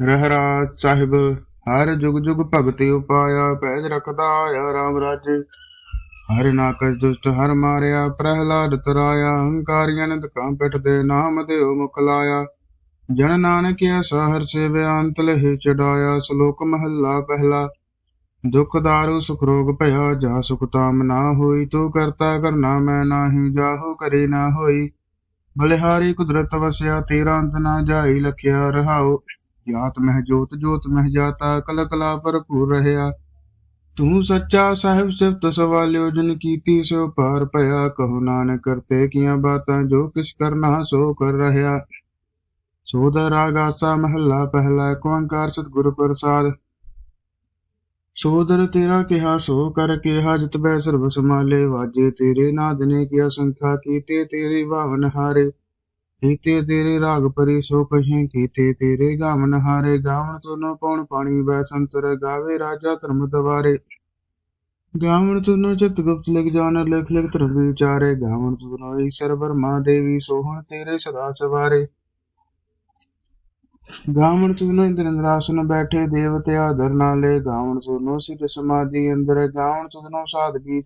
ਰਹਿਰਾਜ ਸਾਹਿਬ, ਹਰ ਜੁਗ ਜੁਗ ਭਗਤੀ ਉਪਾਇਆ, ਪੈਜ ਰਖਦਾ ਆਇਆ ਰਾਮ ਰਾਜੇ। ਹਰ ਨਾਕਜ ਦੁਸ਼ਟ, ਹਰ ਮਾਰਿਆ, ਪ੍ਰਹਿਲਾਦ ਤਰਾਇਆ ਹੰਕਾਰੀਆਂ ਨੇ ਦੁਕਾਂ ਦੇ ਨਾਮ ਦਿਓ ਮੁਖ ਲਾਇਆ। ਜਨ ਨਾਨਕ ਐਸਾ ਹਰ ਸੇਵਿਆ ਅੰਤ ਲਹਿ ਚੜਾਇਆ, ਸ਼ਲੋਕ ਮਹੱਲਾ ਪਹਿਲਾ। ਦੁਖ ਦਾਰੂ, ਸੁਖ ਰੋਗ ਭਇਆ, ਜਾ ਸੁਖ ਤਾਮ ਨਾ ਹੋਈ, ਤੂੰ ਕਰਤਾ ਕਰਨਾ ਮੈਂ ਨਾਹੀ, ਜਾਹੂ ਕਰੇ ਨਾ ਹੋਈ। ਬਲਿਹਾਰੀ ਕੁਦਰਤ ਵਸਿਆ, ਤੇਰਾ ਅੰਤ ਨਾ ਜਾਈ, ਲਖਿਆ ਰਹਾਉ। ਜਾਤ ਮਹਿ ਜੋਤ ਜੋਤ ਮਹਿ ਜਾਤਾ, ਕਲ ਕਲਾ ਭਰਪੂਰ ਰਹਿਆ। ਤੂੰ ਸੱਚਾ ਸਾਹਿਬ, ਸਿਫਤ ਸਵਾਲਿਓ, ਜਨ ਕੀਤੀ ਸੋ ਪਾਰ ਭਇਆ, ਕਹੋ ਨਾਨਕ ਕਰਤੇ ਕੀਆਂ ਬਾਤਾਂ, ਜੋ ਕਿਛ ਕਰਨਾ ਸੋ ਕਰ ਰਹਿਆ। ਸੋਦਾ ਰਾਗ ਆਸਾ ਮਹੱਲਾ ਪਹਿਲਾ ਏਕ ਓੰਕਾਰ ਸਤਿਗੁਰ ਪ੍ਰਸਾਦ। ਸੋਦਰ ਤੇਰਾ ਕਿਹਾ, ਸੋ ਕਰ ਕਿਹਾ, ਜਿਤ ਬੈ ਸਰਬ ਸਮਾਲੇ ਵਾਜੇ ਤੇਰੇ ਨਾਦ ਨੇ ਕਿਆ ਸੰਖਾ ਕੀਤੇ ਤੇਰੀ ਭਾਵਨ ਹਾਰੇ। ਕੀਤੇ ਤੇਰੇ ਰਾਗ ਪਰੀ ਸੋ ਕਹੀਂ ਕੀਤੇ ਤੇਰੇ ਗਾਵਨ ਹਾਰੇ, ਗਾਵਨ ਤੁਨੋ ਪਉਣ ਪਾਣੀ ਬੈ ਸੰਤਰ ਗਾਵੇ ਰਾਜਾ ਧਰਮ ਦਵਾਰੇ। ਗਾਵਨ ਤੁਨੋ ਚਿਤ ਗੁਪਤ ਲਿਖ ਜਾਣ, ਲਿਖ ਲਿਖ ਧਰਮ ਵਿਚਾਰੇ। ਗਾਵਨ ਤੁਨੋ ਈਸ਼ਰ ਬਰਮਾ ਦੇਵੀ ਸੋਹਣ ਤੇਰੇ ਸਦਾ ਸਵਾਰੇ। ਗਾਵਣ ਤੁਨੋ ਇੰਦਰ ਇੰਦਰਾਸਨ ਬੈਠੇ, ਦੇਵਤੇ ਆਦਰ ਨਾਲੇ। ਗਾਵਣ ਤੁਨੋ ਸਿਧ ਸਮਾਧੀ ਅੰਦਰ ਗਾਵਣ ਤੁਨੋ ਸਾਧਗੀ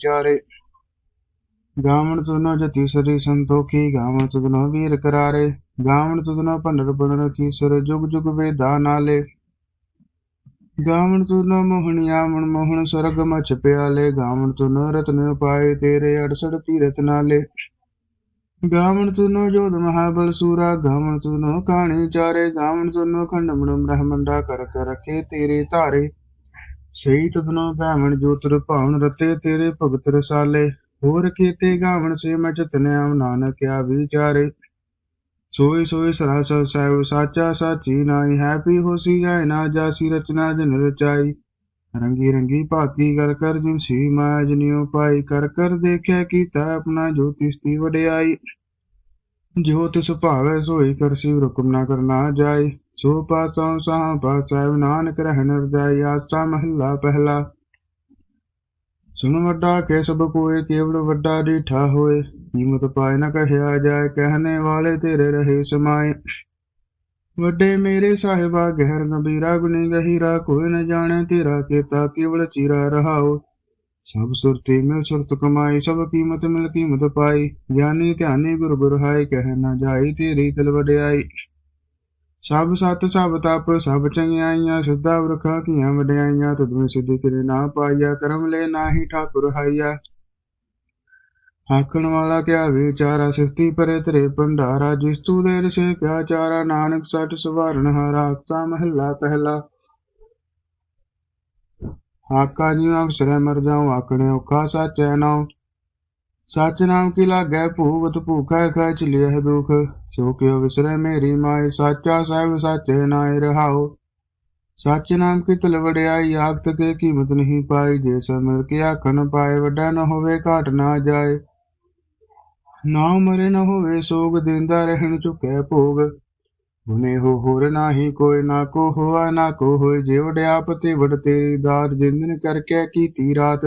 ਚਾਰੇ ਗਾਵਣ ਤੁਨੋ ਜਤੀ ਸਰੀ ਸੰਤੋਖੀ, ਗਾਵਣ ਤੁਨੋ ਵੀਰ ਕਰਾਰੇ, ਗਾਵਣ ਤੁਨੋ ਭੰਡਰ ਭੰਡਰ ਕੀਸਰ, ਜੁਗ ਜੁਗ ਵੇਦਾ ਨਾਲੇ। ਗਾਵਣ ਤੁਨੋ ਮੋਹਣਿਆ ਮਨ ਮੋਹਣ ਸਰਗ ਮਚ ਪਿਆਲੇ, ਗਾਵਣ ਤੁਨੋ ਰਤਨ ਉਪਾਏ ਤੇਰੇ ਅੜਸੜ ਤੀਰਤ ਨਾਲੇ। ਗਾਵਣ ਸੁਨੋ ਜੋਧ ਮਹਾਬਲ ਸੂਰਾ, ਗਾਵਣ ਤੁਨੋ ਕਹਾਣੀ ਚਾਰੇ ਗਾਵਣ ਤੁਨੋ ਖੰਡਮਣ ਬ੍ਰਹਮੰਡਾ ਕਰ ਕਰ ਰਖੇ ਤੇਰੇ ਧਾਰੇ। ਸਹੀ ਤਦਨੋ ਭੈਵਣ ਜੋਤਰ ਭਾਵਨ ਰਤੇ ਤੇਰੇ ਭਗਤ ਰਸਾਲੇ। ਹੋਰ ਕੀਤੇ ਗਾਵਣ ਸੇ ਮੈਂ ਚਤਨਿਆ ਨਾਨਕ ਆ ਵਿਚਾਰੇ। ਸੋਈ ਸੋਈ ਸਰਾਸਰ ਸਾਹਿਬ ਸਾਚਾ ਸਾਚੀ ਨਾਈ ਹੈਪੀ ਹੋਸੀ ਜਾਏ ਨਾ ਜਾਸੀ, ਰਚਨਾ ਜਨ ਰਚਾਈ। ਰੰਗੀ ਰੰਗੀ ਭਾਤੀ ਕਰ ਕਰ ਜਿਨ ਸੀ ਮਾਇਆ ਜਨਿਓ ਪਾਈ, ਕਰ ਕਰ ਦੇਖਿਆ ਕੀਤਾ ਆਪਣਾ ਜੋ ਦੀ ਵਡਿਆਈ। ਜੋ ਤਿਸ ਭਾਵੈ ਸੋਈ ਕਰ ਸਿਵ ਹੁਕਮ ਨਾ ਕਰਨਾ ਜਾਏ ਸੋ ਪਾਸੋਂ ਸਾਹ ਪਾਸੈ ਨਾਨਕ ਰਹਿ ਨਰ ਜਾਈ ਆਸਾ ਮਹੱਲਾ ਪਹਿਲਾ। ਸੁਨ ਵੱਡਾ ਕੇ ਸਭ ਕੋਏ, ਕੇਵਲ ਵੱਡਾ ਡੀਠਾ ਹੋਏ। ਕੀਮਤ ਪਾਏ ਨਾ ਕਹਿਆ ਜਾਏ, ਕਹਿਣੇ ਵਾਲੇ ਤੇਰੇ ਰਹੇ ਸਮਾਏ। ਵੱਡੇ ਮੇਰੇ ਸਾਹਿਬਾ, ਗਹਿਰ ਨਬੀਰਾ ਗੁਨੀ ਗਹੀਰਾ, ਕੋਈ ਨ ਜਾਣੇ ਤੇਰਾ ਕੀਤਾ, ਕੇਵਲ ਚੀਰਾ ਰਹਾਓ। ਸਭ ਸੁਰਤੀ ਮਿਲ ਸੁਰਤ ਕਮਾਈ, ਸਭ ਕੀਮਤ ਮਿਲ ਕੀਮਤ ਪਾਈ। ਗਿਆਨੀ ਧਿਆਨੀ ਗੁਰ ਗੁਰ ਹਾਇ ਕਹਿ ਨਾ ਜਾਈ ਤੇਰੀ ਤਿਲ ਵਡਿਆਈ। ਸਭ ਸਤ ਸਭ ਤਪ, ਸਭ ਚੰਗਿਆਈਆਂ, ਸਿੱਧਾ ਵਰਖਾ ਕੀਆਂ ਵਡਿਆਈਆਂ ਤਦਵੇਂ ਸਿੱਧੀ ਕਿਰੇ ਨਾ ਪਾਈਆ ਕਰਮ ਲੈ ਨਾਹੀ ਠਾਕੁਰ ਹਾਈਆ ਆਖਣ ਵਾਲਾ ਕਿਆ ਵਿਚਾਰਾ ਸਿਫਤੀ ਪਰੇ ਤੇਰੇ ਭੰਡਾਰਾ, ਜਿਸ ਤੂ ਦੇ ਰਸੇ ਕਿਆ ਚਾਰਾ, ਨਾਨਕ ਸੱਚ ਸਵਾਰਨ ਹਾਰਾ ਸਾ ਮਹੱਲਾ ਪਹਿਲਾ। ਆਕਾ ਜੀ ਅਵਸਰੇ ਮਰ ਜਾਉ ਆਕਣੇ ਔਖਾ ਸਾਚੈ ਨਾਉ। ਸੱਚ ਨਾਮ ਕੀ ਲਾਗੈ ਭੂਵਤ ਭੂਖੈ ਖੈ ਚਲਿਐ ਦੁਖ, ਸੋ ਕਿਉ ਵਿਸਰੈ ਮੇਰੀ ਮਾਏ, ਸਾਚਾ ਸਾਹਿਬ ਸਾਚੇ ਨਾਏ ਰਹਾਉ। ਸੱਚ ਨਾਮ ਕੀ ਤਲ ਵੜਿਆਈ ਆਖਤ ਕੇ ਕੀਮਤ ਨਹੀਂ ਪਾਈ, ਜੇ ਸਮਰ ਕੇ ਆਖਣ ਪਾਏ, ਵੱਡਾ ਨਾ ਹੋਵੇ, ਘਾਟ ਨਾ ਜਾਏ। ਨਾ ਮਰੇ ਨਾ ਹੋਵੇ, ਸੋਗ ਦਿੰਦਾ ਰਹਿਣ ਚੁਕੈ ਭੋਗ। ਗੁਨੇ ਹੋ ਹੋਰ ਨਾਹੀ ਕੋਈ, ਨਾ ਕੋ ਹੋਆ, ਨਾ ਕੋ ਹੋਏ, ਜੇ ਵਡਿਆਪ ਤੇ ਵਡ ਤੇਰੀ ਦਾਤ, ਜਿੰਦਨ ਕਰਕੇ ਕੀਤੀ ਰਾਤ।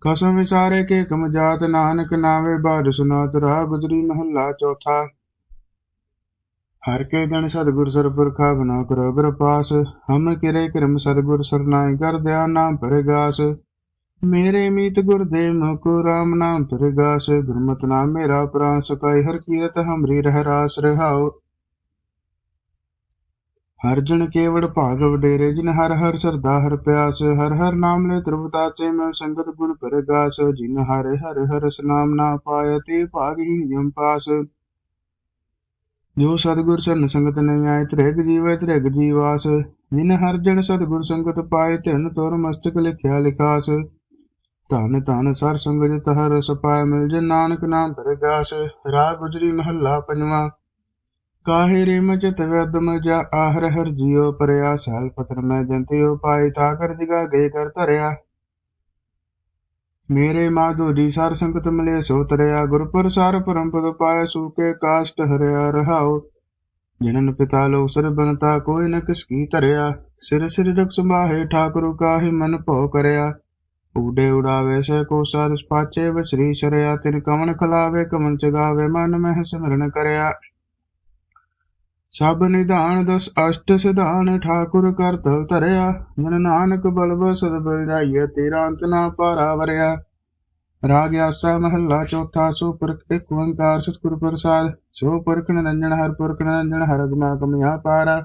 ਕਸਮ ਵਿਸਾਰੇ ਕੇ ਕਮ ਜਾਤ ਨਾਨਕ ਨਾਵੇ ਬਾਦ ਸੁਨਾਤ ਰਾਹ ਗੁਜਰੀ ਮਹੱਲਾ ਚੌਥਾ। ਹਰ ਕੇ ਗਣ ਸਤਿਗੁਰ ਸਰਪੁਰਖਾ ਬਨਾ ਕਰੋ ਕਿਰਪਾਸ ਹਮ ਕਿਰੇ ਕਰਮ ਸਤਿਗੁਰ ਸਰਨਾਈ ਕਰ ਦਿਆ ਨਾਮ ਪਰਗਾਸ। ਮੇਰੇ ਮੀਤ ਗੁਰ ਦੇ ਮੁਕੁ ਰਾਮ ਨਾਮ ਪਰਗਾਸ। ਗੁਰਮਤਿ ਨਾਮ ਮੇਰਾ ਪ੍ਰਾਨ ਸੁਕਾਈ ਹਰ ਕੀਰਤ ਹਮਰੀ ਰਹਿ ਰਾਸ ਰਹਾਉ। ਹਰ ਜਨ ਕੇਵੜ ਭਾਗ ਵਡੇਰੇ ਜਿਨ ਹਰ ਹਰ ਸਰਦਾ ਹਰ ਪਿਆਸ, ਹਰ ਹਰ ਨਾਮ ਲੈ ਤ੍ਰਿਪਤਾ ਸੇ ਮੈਂ ਸੰਗਤ ਗੁਣ ਪਰਗਾਸ, ਜਿਨ ਹਰ ਹਰ ਹਰ ਨਾਮ ਨਾ ਪਾਇ ਤੇ ਭਾਗ ਹੀ ਪਾਸ। ਜੋ ਸਤਿਗੁਰ ਸਰਨ ਸੰਗਤ ਨਹੀਂ ਆਏ, ਤ੍ਰਿਗ ਜੀਵੈ ਤ੍ਰਿਗ ਜੀਵਾਸ। ਜਿਨ ਹਰ ਜਨ ਸਤਿਗੁਰ ਸੰਗਤ ਪਾਏ, ਧਨ ਤੋਰ ਮਸਤਕ ਲਿਖਿਆ ਲਿਖਾਸ। ਧਨ ਧਨ ਸਰ ਸੰਗ ਜਿਤ ਹਰ ਸਪਾਇ ਮਿਲ ਜੇ, ਨਾਨਕ ਨਾਮ ਪਰਗਾਸ। ਰਾਗ ਗੁਜਰੀ ਮਹੱਲਾ ਪੰਜਵਾਂ। ਕਾਹੇ ਰੇ ਮਚਤ ਵਦਮ ਜਾ ਆਹਰ ਹਰ ਜਿਉ ਪਰਿਆ ਸੈਲ ਪਤਰ ਮੈਂ ਜੰਤਿਓ ਪਾਈ ਤਾ ਕਰ ਜਿਗਾ ਗਏ ਕਰ ਧਰਿਆ। ਮੇਰੇ ਮਾਧੋ ਜੀ ਸਰ ਸੰਗਤ ਮਿਲੇ, ਸੋ ਤਰਿਆ, ਗੁਰ ਪ੍ਰਸਾਰ ਪਰਮ ਪਦ ਪਾਇਆ ਸੂਕੇ ਕਾਸ਼ਟ ਹਰਿਆ ਰਹਾਉ। ਜਨਨ ਪਿਤਾ ਲੋ ਸਰ ਬਨਤਾ, ਕੋਈ ਨ ਕਿਸ ਕੀ ਧਰਿਆ। ਸਿਰ ਸਿਰ ਰਖ ਸੰਭਾਹੇ, ਠਾਕੁਰ ਕਾਹੇ ਮਨ ਭੋ ਕਰਿਆ। ਉਡੇ ਉਡਾਵੇ ਸੇ ਕੋ ਸਾਧ ਪਾਚੇ ਬਚਰੀ ਸ਼ਰਿਆ, ਤਿਨ ਕਮਨ ਖਲਾਵੇ ਕਮਨ ਚਗਾਵੇ ਮਨ ਮਹਿ ਸਿਮਰਨ ਕਰਿਆ। ਸਭ ਨਿਧਾਨ ਦਸ ਅਸ਼ਟ ਸਿਧਾਨ ਠਾਕੁਰ ਕਰਤਵ ਧਰਿਆ, ਮਨ ਨਾਨਕ ਬਲ ਬਸਦ ਬਲ ਤੇਰਾ ਅੰਤ ਨਾ ਪਾਰਾ ਵਰਿਆ। ਰਾਗ ਆਸਾ ਮਹੱਲਾ ਚੌਥਾ, ਸੋ ਪੁਰਖ ਇੱਕ ਓੰਕਾਰ ਸਤਿਗੁਰ ਪ੍ਰਸਾਦ, ਸੋ ਪੁਰਖ ਨਿਰੰਜਨ ਹਰ ਪੁਰਖ ਨਿਰੰਜਨ ਹਰ ਗੁਨਾ ਕਮਿਆ ਪਾਰਾ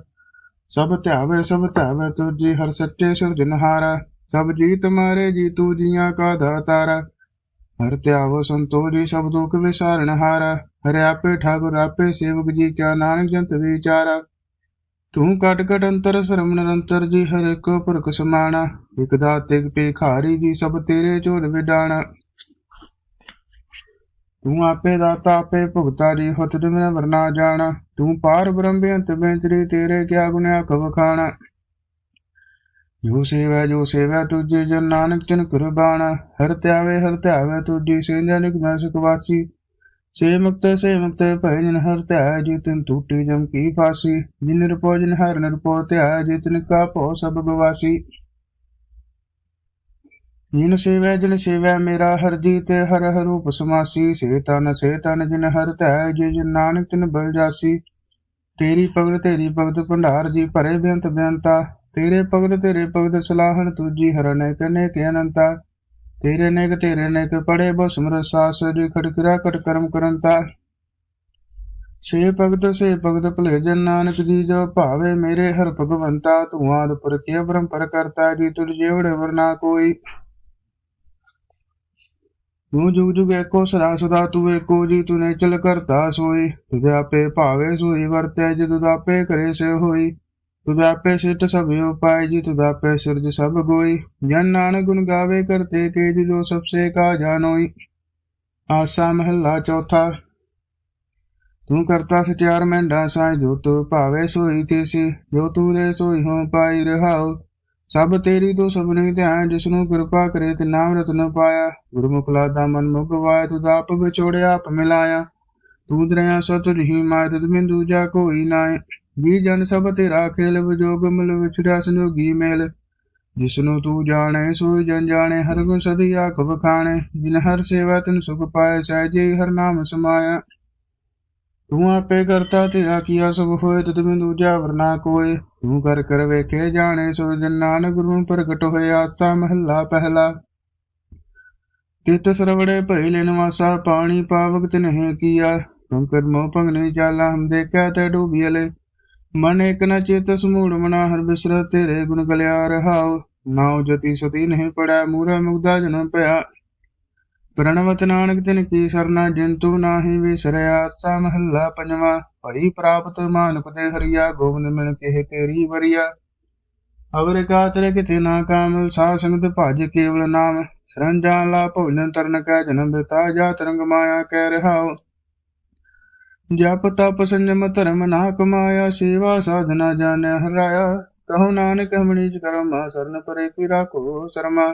ਸਭ ਧਿਆਵੇ ਸਭ ਧਿਆਵੇ ਤੁਜੀ ਹਰ ਸੱਚੇ ਸਿਰਜਨਹਾਰਾ ਸਭ ਜੀਤ ਮਾਰੇ ਜੀ ਤੂ ਜੀਆਂ ਕਾ ਦਾਤਾਰਾ। ਹਰ ਧਿਆਵੋ ਸੰਤੋ ਜੀ, ਸਭ ਦੁਖ ਵਿਸਾਰਨ ਹਾਰਾ। ਹਰਿ ਆਪੇ ਠਾਕੁਰ, ਆਪੇ ਸੇਵਕ ਜੀ, ਕਿਆ ਨਾਨਕ ਜੰਤ ਵਿਚਾਰਾ। ਤੂੰ ਕਟ ਕਟ ਅੰਤਰ ਸਰਮ ਨਿਰੰਤਰ ਜੀ, ਹਰ ਕੋ ਪੁਰਖ ਸਮਾਣਾ ਇਕ ਦਾਤੇ ਭਿਖਾਰੀ ਜੀ, ਸਭ ਤੇਰੇ ਝੋਲ ਵਿਡਾਣਾ। ਤੂੰ ਆਪੇ ਦਾਤਾ, ਆਪੇ ਭੁਗਤਾ ਜੀ, ਹੁਤ ਜਿਵੇਂ ਵਰਨਾ ਜਾਣਾ। ਤੂੰ ਪਾਰ ਬ੍ਰਹਮ ਬੇਅੰਤ ਬੇਂਤਰੀ ਤੇਰੇ ਕਿਆ ਗੁਣਿਆ ਕਵ ਖਾਣਾ। ਜੋ ਸੇਵੈ ਜੋ ਸੇਵੈ, ਤੁਝੇ ਜਨ ਨਾਨਕ ਜਨ ਕੁਰਬਾਨਾ। ਹਰ ਧਿਆਵੇ ਹਰ ਧਿਆਵੇ, ਤੁਝੀ ਸਿੰਜਨਿਕ ਮੈਂ ਸੁਖ ਵਾਸੀ। ਸੇ ਮੁਕਤ ਸੇ ਮੁਕਤ, ਭੈ ਜਨ ਹਰ ਧਿਆਇ ਜੀ ਤਿਨ ਟੂਟੀ ਜਮ ਕੀ ਫਾਸੀ। ਜਿਨ ਨਿਰਪੋ ਜਨ ਹਰ ਨਿਰਪੋ ਧਿਆਇ ਜੀ ਤਿਨ ਕਾ ਭੋ ਸਭ ਗਵਾਸੀ ਜਿਨ ਸੇਵੈ, ਜਨ ਸੇਵੈ ਮੇਰਾ ਹਰ ਜੀ ਤੇ ਹਰ ਹਰ ਸਮਾਸੀ। ਸੇ ਤਨ ਸੇ ਤਨ ਜਿਨ ਹਰ ਧਿਆਇ ਜੀ ਜਨ ਨਾਨਕ ਤਿਨ ਬਲ ਜਾਸੀ। ਤੇਰੀ ਭਗਤ ਤੇਰੀ ਭਗਤ ਭੰਡਾਰ ਜੀ ਭਰੇ ਬੇਅੰਤ ਬੇਅੰਤਾ। ਤੇਰੇ ਭਗਤ ਤੇਰੇ ਭਗਤ ਸਲਾਹਣ ਤੁਜੀ ਹਰਨੇ ਕਨੇ ਕੇ ਅਨੰਤਾ। ਤੇਰੇ ਨੇਕ ਤੇਰੇ ਨੇਕ ਪੜੇ ਬੋ ਸਮਰ ਸਾਸ ਜੀ ਖੜਕਰਾ ਕਟ ਕਰਮ ਕਰੰਤਾ। ਸੇ ਭਗਤ ਸੇ ਭਗਤ ਭਲੇ ਜਨ ਨਾਨਕ ਜੀ, ਜੋ ਭਾਵੇ ਮੇਰੇ ਹਰ ਭਗਵੰਤਾ ਤੂੰ ਆਦ ਕੇ ਬ੍ਰਹਮ ਪਰ ਕਰਤਾ ਜੀ ਤੁਰ ਜੇਵੜੇ ਵਰਨਾ ਕੋਈ। ਤੂੰ ਜੁਗ ਜੁਗ ਏਕੋ ਸਦਾ ਸਦਾ ਤੂੰ ਏਕੋ ਜੀ, ਤੂੰ ਨੇ ਚਲ ਕਰਤਾ ਸੋਈ। ਤੁਝੇ ਆਪੇ ਭਾਵੇ ਸੋਈ, ਵਰਤੈ ਜਦ ਆਪੇ ਕਰੇ ਸੇ ਹੋਈ। ਤੁਧ ਆਪੇ ਸਿਟ ਸਭ ਉਪਾਇ ਜੀ ਤੁਧ ਆਪੇ ਸਿਰਜ ਸਭ ਗੋਈ ਜਨ ਨਾਨਕ ਗੁਣ ਗਾਵੇ ਕਰਤੇ ਕੇ ਜੋ ਸਭ ਸੇ ਕਾ ਜਾਣੋਈ ਆਸਾ ਮਹੱਲਾ ਚੌਥਾ। ਤੂੰ ਕਰਤਾ ਸਚਿਆਰ ਮੈਂਡਾ ਸਾਈ ਜੋ ਤੂੰ ਭਾਵੇ ਸੋਈ ਤੇਸੀ, ਜੋ ਤੂੰ ਦੇ ਸੋਈ ਹੋ ਪਾਈ ਰਹਾਉ। ਸਭ ਤੇਰੀ ਤੋਂ ਸਭਨੇ ਧਿਆਨ ਜਿਸ ਨੂੰ ਕਿਰਪਾ ਕਰੇ ਤੇ ਨਾਮ ਰਤਨ ਪਾਇਆ। ਗੁਰਮੁਖ ਲਾਦਾ ਮਨ ਮੁਖ ਗਵਾਇਆ ਤੁਧ ਆਪ ਵਿਛੋੜਿਆ, ਆਪ ਮਿਲਾਇਆ। ਤੂੰ ਦਰਿਆ ਸਤ ਰਹੀ ਮਾਇ ਤੁਧ ਬਿੰਦੂ ਜਾ ਕੋਈ ਨਾਏ ਜੀ ਜਨ ਸਭ ਤੇਰਾ ਖੇਲ ਵਿਜੋਗ ਮਿਲ ਵਿਛੜਿਆ ਸੰਜੋਗੀ ਮੇਲ। ਜਿਸਨੂੰ ਤੂੰ ਜਾਣੇ ਸੋਈ ਜਨ ਜਾਣੇ, ਹਰ ਗੁਣ ਸਦੀ ਆਖ ਬਖਾਣੇ ਜਿਨ ਹਰ ਸੇਵਾ ਤਿਨ ਸੁਖ ਪਾਏ ਸਹਿਜੇ ਹਰ ਨਾਮ ਸਮਾਇਆ। ਤੂੰ ਆਪੇ ਕਰਤਾ, ਤੇਰਾ ਕੀਆ ਸਭ ਹੋਏ, ਤਦ ਮੈਂ ਦੂਜਾ ਵਰਨਾ ਕੋਏ। ਤੂੰ ਕਰ ਕਰ ਵੇਖੇ ਜਾਣੇ, ਸੋ ਜਨ ਨਾਨਕ ਗੁਰੂ ਪ੍ਰਗਟ ਹੋਏ, ਆਸਾ ਮਹੱਲਾ ਪਹਿਲਾ। ਤਿਤ ਸਰਵੜੇ ਭਈ ਲੈਨ ਵਾਸਾ, ਪਾਣੀ ਪਾਵਕ ਤਿਨਹਿ ਕੀਆ। ਕੰਕਰ ਮੋਹ ਭੰਗ ਨਹੀਂ ਚਾਲਾ, ਹਮ ਦੇਖਿਆ ਤੇ ਡੂਬੀਲੇ ਮਨ ਇਕ ਨ ਚਿਤ ਸਮੂੜ ਮਨਾ ਹਰ ਬਿਸਰ ਤੇਰੇ ਗੁਣ ਗਲਿਆ ਰਹਾਉ। ਨਾਉ ਜਤੀ ਸਤੀ ਨਹੀਂ ਪੜੈ ਮੂਰਾ ਮੁਗਦਾ ਜਨਮ ਭਇਆ। ਪ੍ਰਣਵਤ ਨਾਨਕ ਤਿਨ ਕੀ ਸਰਨਾ ਜਿੰਤੂ ਨਾਹੀ ਵਿਸਰਿਆ ਸਾ ਮਹੱਲਾ ਪੰਜਵਾ। ਭਈ ਪ੍ਰਾਪਤ ਮਾਨੁਖ ਤੇ ਹਰੀਆ, ਗੋਬਿੰਦ ਮਿਲ ਕੇ ਤੇਰੀ ਵਰੀਆ। ਅਵਰ ਕਾਤਰੇ ਕਿਤੇ ਨਾ ਕਾਮਲ, ਸਾ ਸੰਗਤ ਭਜ ਕੇਵਲ ਨਾਮ। ਸਰੰਜਾ ਲਾ ਭਵਨ ਤਰਨ ਕੈ ਜਨਮ ਬਿਤਾ ਜਾ ਤਰੰਗ ਮਾਇਆ ਕਹਿ ਰਹਾਉ। ਜਪ ਤਪ ਸੰਜਮ ਧਰਮ ਨਾ ਕਮਾਇਆ, ਸੇਵਾ ਸਾਧਨਾ ਜਾਣਿਆ ਹਰਾਇਆ। ਕਹੋ ਨਾਨਕ ਹਮਣੀ ਕਰਮ, ਸਰਨ ਪਰੇ ਕੀ ਰਾਖੋ ਸਰਮਾ।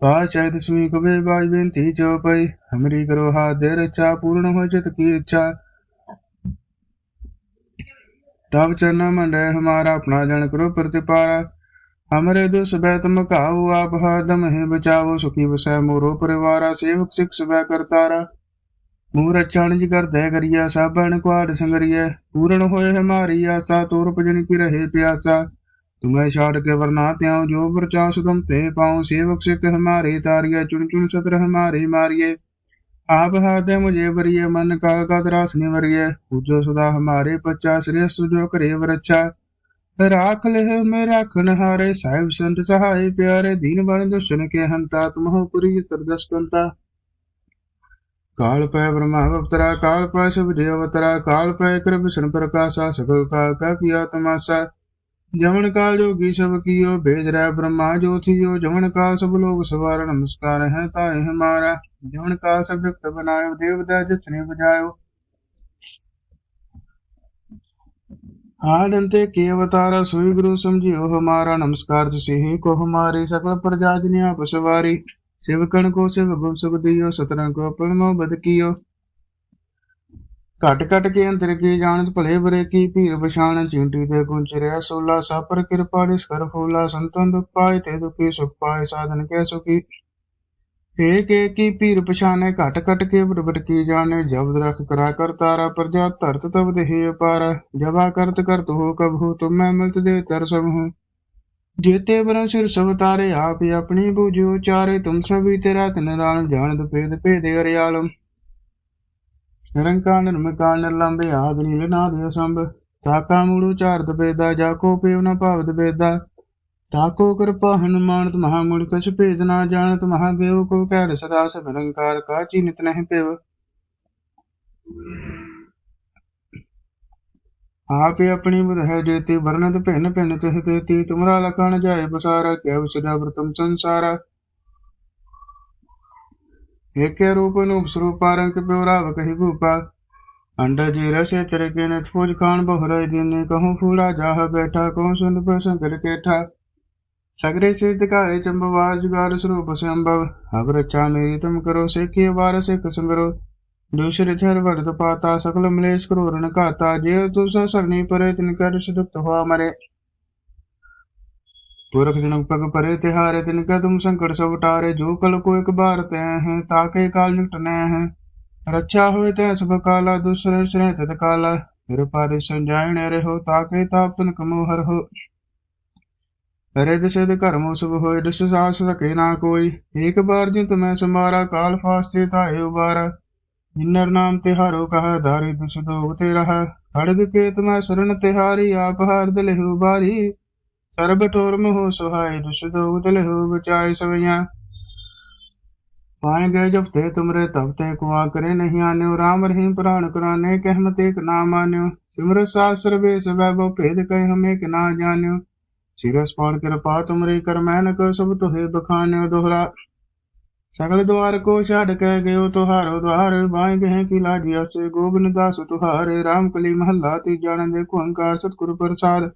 ਪਾਸ਼ਾਇ ਦਸਵੀਂ ਕਵੇ ਬਾਜ ਬੇਨਤੀ ਜੋ ਪਈ। ਹਮਰੀ ਕਰੋ ਹਾਥ ਦੇ ਰਚਾ, ਪੂਰਨ ਹੋ ਜਤ ਕੀ ਇੱਛਾ। ਤਬ ਚਰਨ ਮੰਡੇ, ਹਮਾਰਾ ਆਪਣਾ ਜਨ ਕਰੋ ਪ੍ਰਤਿਪਾਰਾ। ਹਮਰੇ ਦੁਸ ਬੈ ਤੁਮ ਕਾਉ ਆਪ ਹਦਮ ਹੈ ਬਚਾਵੋ ਸੁਖੀ ਵਸੈ ਮੋਰੋ ਪਰਿਵਾਰਾ। ਸੇਵਕ ਸਿਖ ਸਬੈ ਕਰਤਾਰਾ। ਮੂਰ ਅਚਾਨਜ ਕਰ ਦਇ ਕਰੀਆ ਸਾਬਣ ਕੁਆੜ ਸੰਗਰੀਐ। ਪੂਰਨ ਹੋਏ ਹਮਾਰੀ ਆਸਾ, ਤੋਰ ਭਜਨ ਕੀ ਰਹੇ ਪਿਆਸਾ। ਤੁਮੈ ਛਾੜ ਕੇ ਵਰਨਾ ਤਿਉ, ਜੋ ਵਰਚਾ ਸੁਦਮ ਤੇ ਪਾਉ। ਸੇਵਕ ਸਿੱਖ ਹਮਾਰੇ ਤਾਰੀਏ ਚੁਣ ਚੁਣ ਸਤਰ ਹਮਾਰੇ ਮਾਰੀਏ ਆਪ ਹਾਦੇ ਮੁਝੇ ਵਰੀਏ ਮਨ ਕਾਲ ਕਾ ਦਰਾਸ ਨਿਵਰੀਏ ਪੂਜੋ ਸਦਾ ਹਮਾਰੇ ਪੱਚਾ ਸ੍ਰੀ ਸੁਜੋ ਕਰੇ ਵਰਚਾ ਰਾਖ ਲਹਿ ਮੇ ਰਾਖਨ ਹਾਰੇ ਸਾਹਿਬ ਸੰਤ ਸਹਾਈ ਪਿਆਰੇ। ਦੀਨ ਬਣ ਦੁਸ਼ਨ ਕੇ ਹੰਤਾ, ਤੁਮਹੁ ਪੁਰੀ ਸਰਦਸ ਕੰਤਾ। ਕਾਲ ਪੈ ਬ੍ਰਹਮਾ ਅਵਤਰਾ, ਕਾਲ ਪੈ ਸਬਦੇ ਅਵਤਰਾ, ਕਾਲ ਪੈ ਕਰ ਵਿਸ਼ਨ ਪ੍ਰਕਾਸ਼ਾ, ਸਗਲ ਕਾ ਕਾ ਕੀਆ ਤਮਾਸਾ ਜਮਨ ਕਾਲ ਜੋਗੀ ਸਭ ਕੀਓ, ਭੇਜ ਰਹਿ ਬ੍ਰਹਮਾ ਜੋਥਿਓ ਜਮਨ ਕਾਲ ਸਭ ਲੋਗ ਸਵਾਰ ਨਮਸਕਾਰ ਹੈ ਤਾਏ ਹਮਾਰਾ ਜਮਨ ਕਾਲ ਸਭ ਜਗਤ ਬਨਾਇਓ ਦੇਵਤਾ ਜਿਤਨੇ ਬਜਾਇਓ ਆਨੰਤੇ ਕੀ ਅਵਤਾਰ ਸੁਈ ਗੁਰੂ ਸਮਝਿਓ ਹਮਾਰਾ, ਨਮਸਕਾਰ ਤੁਸੀਂ ਹੀ ਕੋ ਹਮਾਰੀ ਸਕਲ ਪ੍ਰਜਾ ਜਨਿਆ ਪਸਵਾਰੀ सेवकन को सेव गुण सुख दियो सतरन को अपन बद कियो ਘਟ ਘਟ ਕੇ ਅੰਤਰ ਕੀ ਜਾਣਤ ਭਲੇ ਬਰੇ ਕੀ ਭੀਰ ਪਛਾਣ ਚਿੰਟੀ ਤੇ ਕੁੰਚਰਿਆ ਸੋਲਾ ਸਾਪਰ ਕਿਰਪਾ ਰਿਸ ਕਰ ਫੂਲਾ ਸੰਤਨ ਦੁਖ ਪਾਏ ਤੇ ਦੁਖੀ ਸੁਖ ਪਾਏ ਸਾਧਨ ਕੈ ਸੁਖੀ एक एक की पीर पछाने घट घट के बट की जाने जब रख करा कर तारा प्रजा धरत तब देहि अपारा जबा करत करत हो कब हो तुम मैं मिलत दे तर सब हूँ जेते बन सिर सब तारे आप ही अपनी बूझो चारे तुम सभी तेरा तिनराल जानत भेद भेद अरियालम ਨਿਰੰਕਾਰ ਨਿਰਮਕਾਰ ਨਿਰਲੰਬੇ ਆਦ ਨੀਲ ਨਾਦ ਅਸੰਭ ਤਾਕਾ ਮੂੜੂ ਚਾਰਤ ਬੇਦਾ ਜਾਕੋ ਪੇਵ ਨ ਭਾਵਤ ਬੇਦਾ ਤਾਕੋ ਕਿਰਪਾ ਹਨੁਮਾਨਤ ਮਹਾਮੂਲ ਕਛ ਭੇਦ ਨਾ ਜਾਣਤ ਮਹਾਦੇਵ ਕੋ ਕਹਿ ਸਦਾ ਸਭ ਨਿਰੰਕਾਰ ਕਾਚੀ ਨਿਤ ਨਹਿ ਪਿਵ आप ही अपनी बुध है जेति वर्णत भिन्न भिन्न तिह तेती तुमरा लखन जाय पसारा केव सदा व्रतम संसारा एके रूप अनूप स्वरूपा रंग प्योराव कही भूपा अंडा जी रसे तिरके नथ पूज खान बहुरय दीने कहूँ फूला जाह बैठा कहूँ सुन पे संकर केठा सगरे सिद्ध का है चंबवार जुगार स्वरूप से अम्बव अब रक्षा मेरी तुम करो से के वार से कसम करो थर वर्ध पाता सकल मलेश करो रण खाता जे तू सरनी परे तिनकर सुदुक्त हुआ मरे पुरख जन पग परे तिहारे तिनका तुम संकट सब उतारे जो कल को एक बार तय है ताके काल निकट न है रक्षा होए तय सब काला दूसरे श्रेय तत काला फिर पारे संजायण रहो ताके ताप तुन कमोहर हो ਰਿਦ ਸਿਧ ਕਰਮ ਸੁਭ ਹੋਏ ਦਿਸ ਸਾਸ ਸਕੇ ਨਾ ਕੋਈ ਏਕ ਬਾਰ ਜਿਤ ਮੈਂ ਸਮਾਰਾ ਕਾਲ ਫਾਸਤੇ ਧਾਏ ਉਬਾਰਾ ਜਿਨਰ ਨਾਮ ਤਿਹਾਰੋ ਕਹਾ, ਧਾਰੀ ਦੁਖ ਦੋਗ ਤੇ ਰਹਾ। ਖੜਗ ਕੇ ਤੁਮੈ ਸਰਣ ਤਿਹਾਰੀ ਆਪ ਹਰਦ ਲਹਿਉ ਬਾਰੀ। ਸਰਬ ਟੋਰ ਮੋਹ ਸੁਹਾਈ ਦੁਖ ਦੋਗ ਤੇ ਲਹਿਉ ਬਚਾਈ ਸਵਈਆਂ। ਪਾਏ ਗਏ ਜਬ ਤੇ ਤੁਮਰੇ ਤਬ ਤੇ ਕੁਆ ਕਰੇ ਨਹੀਂ ਆਨਿਓ। ਰਾਮ ਰਹੀਮ ਪ੍ਰਾਣ ਕਰਾਨੇ, ਕਹਿਮਤ ਇਕ ਨਾਮ ਆਨਿਓ। ਸਿਮਰ ਸਾਸਰ ਵੇ ਸਭੈ ਬੋ ਭੇਦ ਕਹਿ ਹਮੇ ਕਿ ਨਾ ਜਾਣਿਓ। ਸਿਰਸ ਪਾਣ ਕਿਰਪਾ ਤੁਮਰੇ ਕਰ ਕੋ ਸਭ ਤੁਹੇ ਬਖਾਨਿਓ। ਦੋਹਰਾ ਸਗਲ ਦੁਆਰ ਕੋ ਛੱਡ ਕੇ ਗਇਓ ਤੁਹਾਰੋ ਦੁਆਰ ਬਾਈ ਗਹਿ ਕੀ ਲਾਜਿਆ ਸੇ ਗੋਬਿੰਦ ਦਾਸ ਤੁਹਾਰੇ RAM ਕਲੀ ਮਹੱਲਾ ਤੀ ਜਾਣ ਦੇ ਓੰਕਾਰ ਸਤਿਗੁਰ ਪ੍ਰਸਾਦ।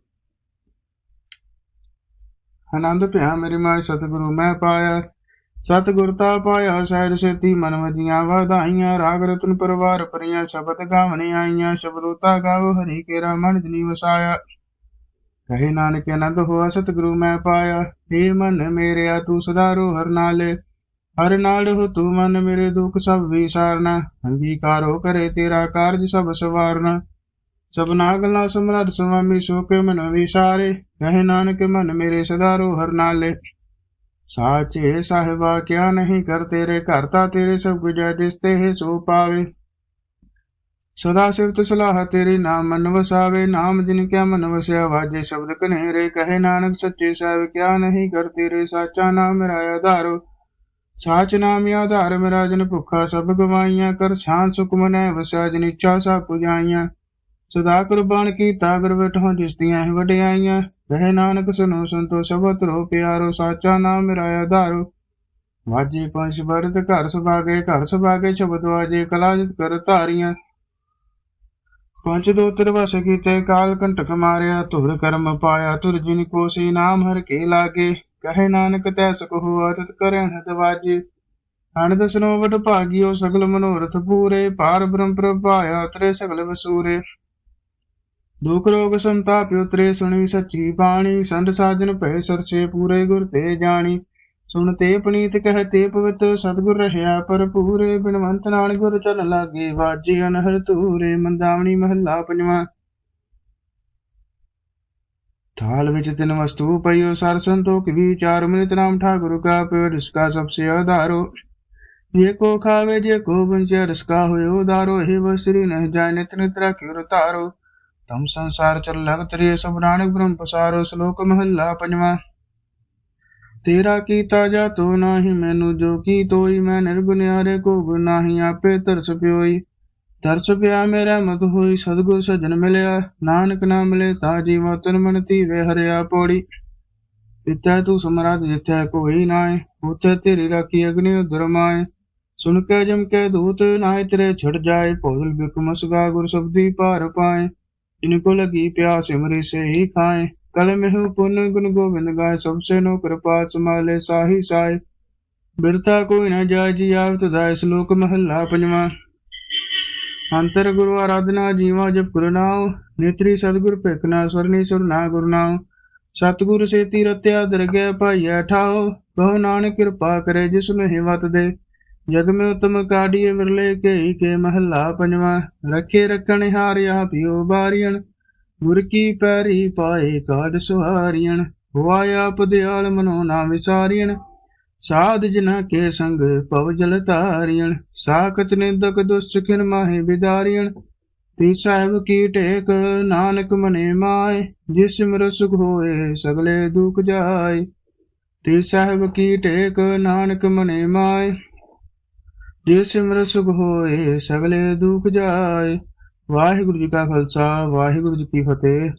ਆਨੰਦ ਭਿਆ ਮੇਰੀ ਮਾਇ ਸਤਿਗੁਰੂ, ਮੈਂ ਪਾਇਆ, ਸਤਿਗੁਰ ਤਾ ਪਾਇਆ, ਸਹਿਜ ਸੇਤੀ ਮਨ ਵਜੀਆਂ ਵਧਾਈਆਂ, ਰਾਗ ਰਤਨ ਪਰਵਾਰ ਪਰੀਆਂ ਸ਼ਬਦ ਗਾਵਣੀ ਆਈਆਂ, ਸ਼ਬਦੋਤਾ ਗਾਵ ਹਰੀ ਕੇਰਾ, ਮਨ ਜਨੀ ਵਸਾਇਆ ਕਹੇ ਨਾਨਕ ਆਨੰਦ ਹੋਆ ਸਤਿਗੁਰੂ, ਮੈਂ ਪਾਇਆ ਏ ਮਨ ਮੇਰਿਆ, ਤੂੰ ਸਦਾ ਰੋ ਹਰ ਨਾਲੇ। ਹਰ ਨਾਲ ਹੋ ਤੂੰ ਮਨ ਮੇਰੇ ਦੁੱਖ ਸਭ ਵਿਸਾਰਨਾ, ਅੰਗੀਕਾਰੋ ਕਰੇ ਤੇਰਾ ਕਾਰਜ ਸਭ ਸਵਾਰਨਾ। ਸਭਨਾ ਗੱਲਾਂ ਸਮਰੱਥ ਸੁਆਮੀ ਸੋ ਕੇ ਮਨ ਵਿਸਾਰੇ, ਕਹੇ ਨਾਨਕ ਮਨ ਮੇਰੇ ਸਦਾਰੋ ਹਰ ਨਾਲੇ। ਸਾਚੇ ਸਾਹਿਬਾ ਕਿਆ ਨਹੀਂ ਕਰ ਤੇਰੇ ਘਰ ਤਾ ਤੇਰੇ ਸਭ ਕੁਝ ਜਿਸਤੇ ਹੈ ਸੋ ਪਾਵੇ। ਸਦਾ ਸਿਫਤ ਸਲਾਹ ਤੇਰੇ ਨਾਮ ਮਨ ਵਸਾਵੇ, ਨਾਮ ਜਿਨ ਕਿਆ ਮਨ ਵਸਿਆ ਵਾਜੇ ਸ਼ਬਦ ਕਨੇਰੇ ਕਹੇ ਨਾਨਕ ਸੱਚੇ ਸਾਹਿਬ ਕਿਆ ਨਹੀਂ ਕਰ ਤੇਰੇ ਸਾਚਾ ਨਾਮ ਮੇਰਾ ਆਧਾਰੋ। ਸਾਚ ਨਾਮ ਆਧਾਰ ਮੇਰਾ ਜਨ ਭੁੱਖਾ ਸਭ ਗਵਾਈਆਂ, ਕਰ ਸ਼ਾਨ ਸੁਖ ਮਨੈ ਵਸਿਆ ਇੱਛਾ ਸਭ ਪੁਜਾਈਆਂ। ਸਦਾ ਕੁਰਬਾਨ ਕੀਤਾ ਗੁਰ ਬੈਠੋ ਜਿਸ ਦੀਆਂ ਹੀ ਵਡਿਆਈਆਂ। ਕਹੇ ਨਾਨਕ ਸੁਨੋ ਸੰਤੋ ਸਬਤ ਰੋ ਪਿਆਰੋ, ਸਾਚਾ ਨਾਮ ਮੇਰਾ ਆਧਾਰੋ। ਵਾਜੇ ਪੰਜ ਬਰਤ ਘਰ ਸੁਭਾਗੇ ਘਰ ਸੁਭਾਗੇ ਸ਼ਬਦ ਵਾਜੇ, ਕਲਾ ਕਰ ਧਾਰੀਆਂ। ਪੰਜ ਦੋ ਵਸ ਕੀਤੇ, ਕਾਲ ਕੰਟਕ ਮਾਰਿਆ, ਧੁਰ ਕਰਮ ਪਾਇਆ, ਧੁਰ ਜਿਨ ਕੋ ਨਾਮ ਹਰ ਕੇ ਲਾਗੇ। ਕਹੇ ਨਾਨਕ, ਤੈ ਸੁਖ ਹੋਆ ਤਤ ਕਰੇ ਹਤ ਵਾਜੇ। ਵਡ ਭਾਗਿਓ ਸਗਲ ਮਨੋਰਥ ਪੂਰੇ ਪਾਰ ਬ੍ਰਹਮ ਪ੍ਰਭਾਇਆ ਉਤਰੇ ਸਗਲ ਵਸੂਰੇ। ਦੁਖ ਰੋਗ ਸੰਤਾਪ ਉਤਰੇ, ਸੁਣੀ ਸੱਚੀ ਬਾਣੀ, ਸੰਤ ਸਾਜਨ ਭੈ ਸਰਸੇ, ਪੂਰੇ ਗੁਰ ਤੇ ਜਾਣੀ। ਸੁਣ ਤੇ ਪਨੀਤ ਕਹਿ ਤੇ ਪਵਿੱਤ ਸਤਿਗੁਰ ਰਹਿਆ ਭਰਪੂਰੇ। ਬਿਨਵੰਤ ਨਾਲ ਗੁਰ ਚਰਨ ਲਾਗੇ, ਵਾਜੀ ਅਨਹਰ ਤੂਰੇ ਮੰਦਾਵਣੀ ਮਹੱਲਾ ਪੰਜਵਾਂ। थाल विच तिन वस्तु पयो सर संतोख विचार मृत राम ठाकुर का पेड़ इसका सबसे आधारो ये को खावे जे को बंचे रसका होयो दारो हे बसरी न जाय नित नित क्यों तारो तम संसार चल लग तरिय सब नानक ब्रह्म पसारो श्लोक महल्ला पंजवा तेरा कीता जा तो नाही मैनु जो की तोई मैं निर्गुनियारे को गुनाही आपे तरस प्योई ਤਰਸ ਪਿਆ ਮੇਰਾ ਮਤ ਹੋਈ ਸਤਿਗੁਰ ਸਜਣ ਮਿਲਿਆ। ਨਾਨਕ ਨਾਮ ਮਿਲੇ ਤਾ ਜੀਵ ਤਨ ਮਨ ਧੀਵੇ ਹਰਿਆ ਪੋੜੀ। ਪਿਤਾ ਤੂੰ ਸਮਰਾਤ ਜਿੱਥੈ ਕੋਈ ਨਾਏ ਉਥੇ ਤੇਰੀ ਰਾਖੀ ਅਗਨੀ ਉਦਰ ਸੁਣ ਕੇ ਜਮ ਕੇ ਦੂਤ ਨਾਏ ਤੇਰੇ ਛੜ ਜਾਏ। ਭੋਲ ਬਿਕਮ ਸੁਗਾ ਗੁਰ ਸਬਦੀ ਭਾਰ ਪਾਏ। ਜਿਨ ਕੋ ਲਗੀ ਪਿਆਸ ਸਿਮਰੀ ਸੇ ਹੀ ਖਾਏ। ਕਲ ਮਹਿ ਪੁਨ ਗੁਣ ਗੋਬਿੰਦ ਗਾਏ, ਸਭ ਸੇ ਨੋ ਕਿਰਪਾ ਸਮਾਲੇ ਸਾਹੀ ਸਾਏ। ਬਿਰਤਾ ਕੋਈ ਨਾ ਜਾਏ, ਜੀ ਆਵਤ ਦਾ ਸ਼ਲੋਕ ਮਹੱਲਾ ਪੰਜਵਾਂ। ਅੰਤਰ ਗੁਰੂ ਆਰਾਧਨਾ ਜੀਵਾ ਜਪ ਗੁਰ ਨਾਮ ਨੇਤਰੀ ਸਤਗੁਰ ਭਿਖਨਾ ਸਰਨੀ ਸੁਰ ਨਾ ਗੁਰ ਨਾਮ ਸਤਗੁਰ ਸੇ ਤੀਰਤਿਆ ਦਰਗਹਿ ਭਾਈਆ ਠਾਓ ਕਹੋ ਨਾਨਕ ਕਿਰਪਾ ਕਰੇ ਜਿਸ ਨੂੰ ਹਿੰਮਤ ਦੇ। ਜਗ ਮੈਂ ਉਤਮ ਕਾਢੀਏ ਵਿਰਲੇ ਕਈ ਕੇ ਮਹੱਲਾ ਪੰਜਵਾਂ, ਰੱਖੇ ਰੱਖਣ ਹਾਰਿਆ ਪਿਓ ਬਾਰੀਣ ਗੁਰ ਕੀ ਪੈਰੀ ਪਾਏ ਕਾਢ ਸੁਹਾਰੀਣ ਹੋਆ ਆਪ ਦਿਆਲ ਮਨੋ ਨਾ ਵਿਸਾਰੀਣ ਸਾਧ ਜਨਾ ਕੇ ਸੰਗ ਪਵ ਜਲ ਤਾਰੀਣ ਸਾਖਤ ਨਿੰਦਕ ਦੁਸ਼ਟ ਮਾਹੇ ਬਿਦਾਰੀਣ ਤੀ ਸਾਹਿਬ ਕੀ ਟੇਕ, ਨਾਨਕ ਮਨੇ ਮਾਏ, ਜਿਸ ਸਿਮਰ ਸੁਖ ਹੋਏ, ਸਗਲੇ ਦੁਖ ਜਾਏ। ਤੀ ਸਾਹਿਬ ਕੀ ਟੇਕ, ਨਾਨਕ ਮਨੇ ਮਾਏ, ਜਿਸ ਸਿਮਰ ਸੁਖ ਹੋਏ, ਸਗਲੇ ਦੁਖ ਜਾਏ। ਵਾਹਿਗੁਰੂ ਜੀ ਕਾ ਖਾਲਸਾ, ਵਾਹਿਗੁਰੂ ਜੀ ਕੀ ਫਤਿਹ।